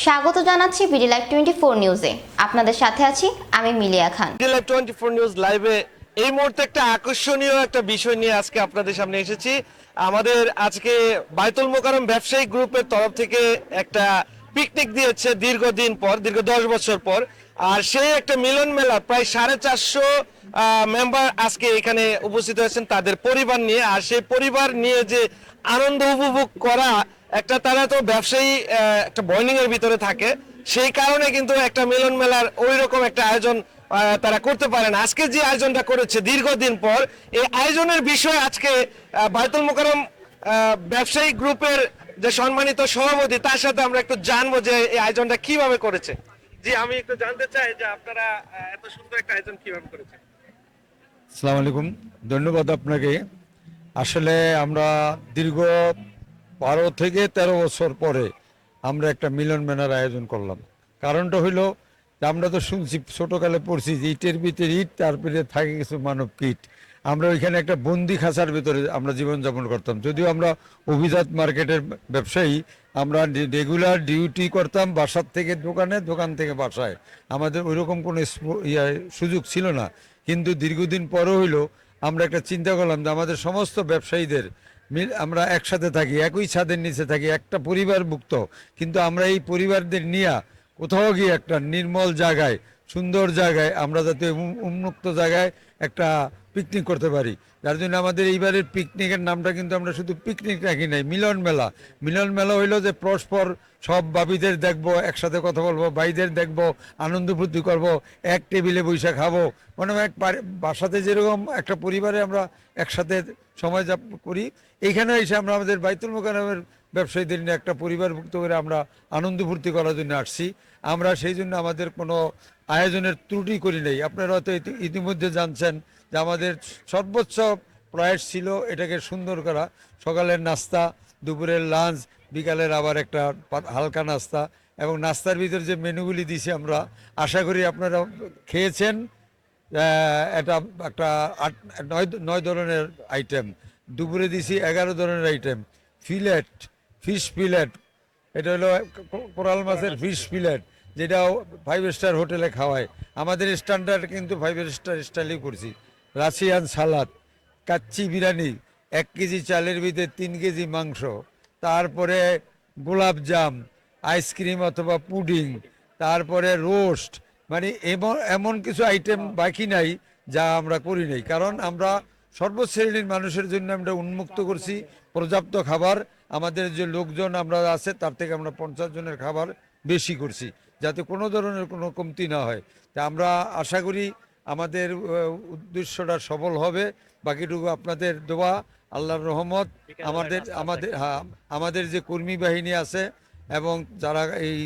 স্বাগত জানাচ্ছি BD live twenty four নিউজে। আপনাদের সাথে আছি আমি Miliya Khan. Live twenty four news লাইভে এই মুহূর্তে একটা আকর্ষণীয় একটা বিষয় নিয়ে আজকে আপনাদের সামনে এসেছি। আমাদের আজকে বাইতুল মোকারম ব্যবসায়িক গ্রুপের তরফ থেকে একটা পিকনিক দিয়েছে দীর্ঘদিন পর, দীর্ঘ দশ বছর পর। আর সেই একটা মিলন মেলা, প্রায় সাড়ে চারশো মেম্বার আজকে এখানে উপস্থিত হয়েছেন তাদের পরিবার নিয়ে। আর সেই পরিবার নিয়ে যে আনন্দ উপভোগ করা একটা তারা তো ব্যবসায়ী একটা বর্নিং এর ভিতরে থাকে। সেই কারণে কিন্তু একটা মিলন মেলার ওই রকম একটা আয়োজন তারা করতে পারেন আজকে যে আয়োজনটা করেছে দীর্ঘদিন পর এই আয়োজনের বিষয় আজকে আহ, বাইতুল মোকারম ব্যবসায়ী গ্রুপের যে সম্মানিত সভাপতি তার সাথে আমরা একটু জানব যে এই আয়োজনটা কীভাবে করেছে। জি আমি একটু জানতে চাই যে আপনারা এত সুন্দর একটা আয়োজন কীভাবে করেছেন। আসসালামু আলাইকুম। ধন্যবাদ আপনাকে। আসলে আমরা দীর্ঘ বারো থেকে তেরো বছর পরে আমরা একটা মিলন মেলার আয়োজন করলাম। কারণটা হইল, আমরা তো শুনছি, ছোটকালে পড়ছি যে ইটের ভিতরে ইট, তারপরে থাকে কিছু মানব কীট। আমরা ওইখানে একটা বন্দি খাঁচার ভিতরে আমরা জীবনযাপন করতাম। যদিও আমরা অভিজাত মার্কেটের ব্যবসায়ী, আমরা রেগুলার ডিউটি করতাম বাসার থেকে দোকানে, দোকান থেকে বাসায়। আমাদের ওইরকম কোনো ইয়া সুযোগ ছিল না। কিন্তু দীর্ঘদিন পরও হইল, আমরা একটা চিন্তা করলাম যে আমাদের সমস্ত ব্যবসায়ীদের আমরা একসাথে থাকি, একই ছাদের নিচে থাকি, একটা পরিবার মুক্ত। কিন্তু আমরা এই পরিবারদের নিয়ে কোথাও গিয়ে একটা নির্মল জায়গায়, সুন্দর জায়গায়, আমরা যাতে উন্মুক্ত জায়গায় একটা পিকনিক করতে পারি। যার জন্য আমাদের এইবারের পিকনিকের নামটা কিন্তু আমরা শুধু পিকনিক রাখি নাই, মিলন মেলা। মিলন মেলা হইল যে পরস্পর সব বাবিদের দেখব, একসাথে কথা বলব, ভাইদের দেখব, আনন্দ ফুর্তি করব, এক টেবিলে বসে খাব। মানে এক বাসাতে যেরকম একটা পরিবারে আমরা একসাথে সময় যাপ করি এইখানে এসে আমরা আমাদের বাইতুল মোকারমের ব্যবসায়ীদের নিয়ে একটা পরিবারভুক্ত করে আমরা আনন্দ ফুর্তি করার জন্য আসছি। আমরা সেই জন্য আমাদের কোনো আয়োজনের ত্রুটি করি নাই। আপনারা হয়তো ইতি- ইতিমধ্যে জানছেন যে আমাদের সর্বোচ্চ প্রয়াস ছিল এটাকে সুন্দর করা। সকালের নাস্তা, দুপুরের লাঞ্চ বিকালের আবার একটা হালকা নাস্তা এবং নাস্তার ভিতর যে মেনুগুলি দিছি আমরা, আশা করি আপনারা খেয়েছেন এটা একটা আট নয় নয় ধরনের আইটেম দুপুরে দিছি এগারো ধরনের আইটেম ফিলেট ফিশ ফিলেট এটা হলো কোরাল মাছের ফিশ ফিলেট যেটা ফাইভ স্টার হোটেলে খাওয়ায়। আমাদের স্ট্যান্ডার্ড কিন্তু ফাইভ স্টার স্টাইলই করছি। রাশিয়ান সালাদ কাচ্চি বিরিয়ানি এক কেজি চালের ভিতরে তিন কেজি মাংস তারপরে গোলাপ জাম আইসক্রিম অথবা পুডিং তারপরে রোস্ট মানে এমন এমন কিছু আইটেম বাকি নাই যা আমরা করি নাই। কারণ আমরা সর্বশ্রেণীর মানুষের জন্য আমরা উন্মুক্ত করছি পর্যাপ্ত খাবার। আমাদের যে লোকজন আমরা আছে তার থেকে আমরা পঞ্চাশ জনের খাবার বেশি করছি। যাতে কোনো ধরনের কোনো কমতি না হয়। তা আমরা আশা করি আমাদের উদ্দেশ্যটা সফল হবে। বাকিটুকু আপনাদের দোয়া, আল্লাহর রহমত। আমাদের আমাদের হ্যাঁ আমাদের যে কর্মী বাহিনী আছে এবং যারা এই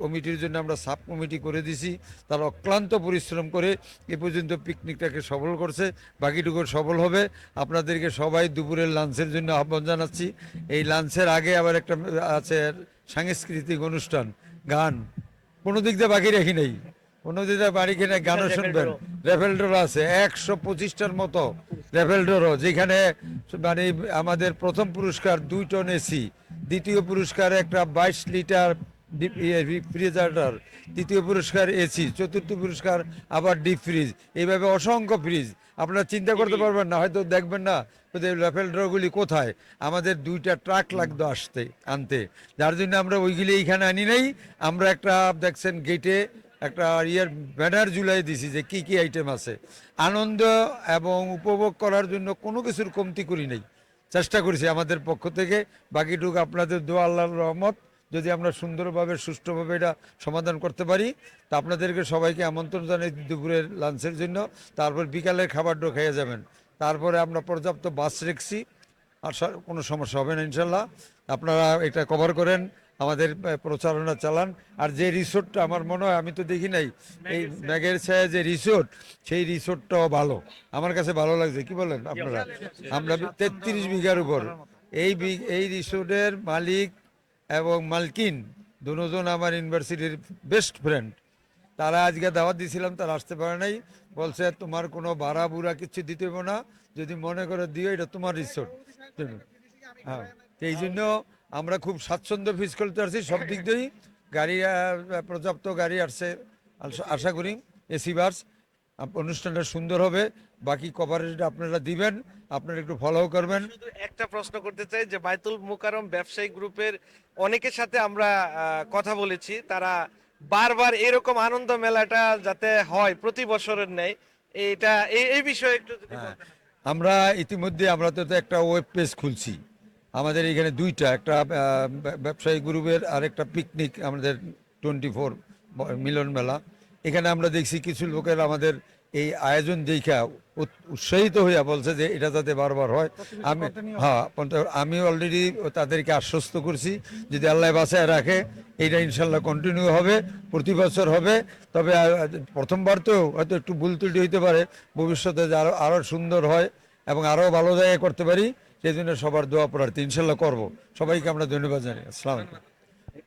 কমিটির জন্য আমরা সাব কমিটি করে দিছি, তারা অক্লান্ত পরিশ্রম করে এ পর্যন্ত পিকনিকটাকে সফল করছে। বাকিটুকু সফল হবে। আপনাদেরকে সবাই দুপুরের লাঞ্চের জন্য আহ্বান জানাচ্ছি। এই লাঞ্চের আগে আবার একটা, আছে সাংস্কৃতিক অনুষ্ঠান, গান। কোনো দিক দিয়ে বাকি রাখি নাই। কোনো দিক দিয়ে বাড়ি কিনে গানও শুনবেন। রেফেল ডোর আছে একশো পঁচিশটার মতো রেফেল ডোরও যেখানে মানে আমাদের প্রথম পুরস্কার দুই টন এসি দ্বিতীয় পুরস্কার একটা বাইশ লিটার রেফ্রিজারেটর তৃতীয় পুরস্কার এসি চতুর্থ পুরস্কার আবার ডিপ ফ্রিজ এইভাবে অসংখ্য ফ্রিজ আপনারা চিন্তা করতে পারবেন না হয়তো দেখবেন না রেফেল ড্রগুলি কোথায়। আমাদের দুইটা ট্রাক লাগতো আসতে আনতে। যার জন্য আমরা ওইগুলি এইখানে আনি নাই। আমরা একটা দেখছেন গেটে একটা ইয়ের ব্যানার ঝুলাই দিছি যে কি কি আইটেম আছে। আনন্দ এবং উপভোগ করার জন্য কোনো কিছুর কমতি করি নাই। চেষ্টা করেছি আমাদের পক্ষ থেকে। বাকিটুকু আপনাদের দোয়া আল্লাহর রহমত। যদি আমরা সুন্দরভাবে সুষ্ঠুভাবে এটা সমাধান করতে পারি তা আপনাদেরকে সবাইকে আমন্ত্রণ জানাই দুপুরের লাঞ্চের জন্য। তারপর বিকালের খাবারটা খেয়ে যাবেন। তারপরে আমরা পর্যাপ্ত বাস রেখছি। আর কোনো সমস্যা হবে না ইনশাল্লাহ। আপনারা এটা কভার করেন আমাদের প্রচারণা চালান। আর যে রিসোর্টটা আমার মনে হয় আমি তো দেখি নাই এই ম্যাগের ছায়া। যে রিসোর্ট সেই রিসোর্টটাও ভালো। আমার কাছে ভালো লাগছে কি বলেন আপনারা? আমরা তেত্রিশ বিঘার উপর। এই বি- এই রিসোর্টের মালিক এবং মালকিন দুজন আমার ইউনিভার্সিটির বেস্ট ফ্রেন্ড। তারা আজকে দাওয়াত দিয়েছিলাম, তারা আসতে পারে নাই। বলছে, তোমার কোনো ভাড়া বুড়া কিছু দিতে হবে না। যদি মনে করে দিও, এটা তোমার রিসোর্ট। হ্যাঁ এই জন্য আমরা খুব স্বাচ্ছন্দ্য ফিস করতে পারছি সব দিক দিয়েই। গাড়ি পর্যাপ্ত গাড়ি আসছে, আশা করি, এসি, বাস। অনুষ্ঠানটা সুন্দর হবে। বাকি কভারেজটা আপনারা দিবেন আপনারা একটু ফলো করবেন। একটা প্রশ্ন করতে চাই যে বাইতুল মুকারম ব্যবসায়ী গ্রুপের অনেকের সাথে আমরা কথা বলেছি। তারা বারবার এরকম আনন্দ মেলাটা যাতে হয় প্রতি বছরের নেই এটা এই বিষয়ে একটু হ্যাঁ। আমরা ইতিমধ্যে আমরা তো তো একটা ওয়েব পেজ খুলছি। আমাদের এখানে দুইটা একটা ব্যবসায়ী গ্রুপের আর একটা পিকনিক আমাদের টোয়েন্টি ফোর মিলন মেলা। এখানে আমরা দেখছি কিছু লোকের আমাদের এই আয়োজন দেখা উৎসাহিত হইয়া বলছে যে এটা যাতে বারবার হয়। আমি হ্যাঁ আমি অলরেডি তাদেরকে আশ্বস্ত করছি যদি আল্লাহ বাসায় রাখে এইটা ইনশাল্লাহ কন্টিনিউ হবে প্রতি বছর হবে। তবে প্রথমবার তো হয়তো একটু ভুল ত্রুটি হইতে পারে ভবিষ্যতে যে আরও আরও সুন্দর হয় এবং আরও ভালো জায়গায় করতে পারি সেই জন্য সবার দোয়া প্রার্থী ইনশাল্লাহ করব। সবাইকে আমরা ধন্যবাদ জানাই। আসসালামু আলাইকুম।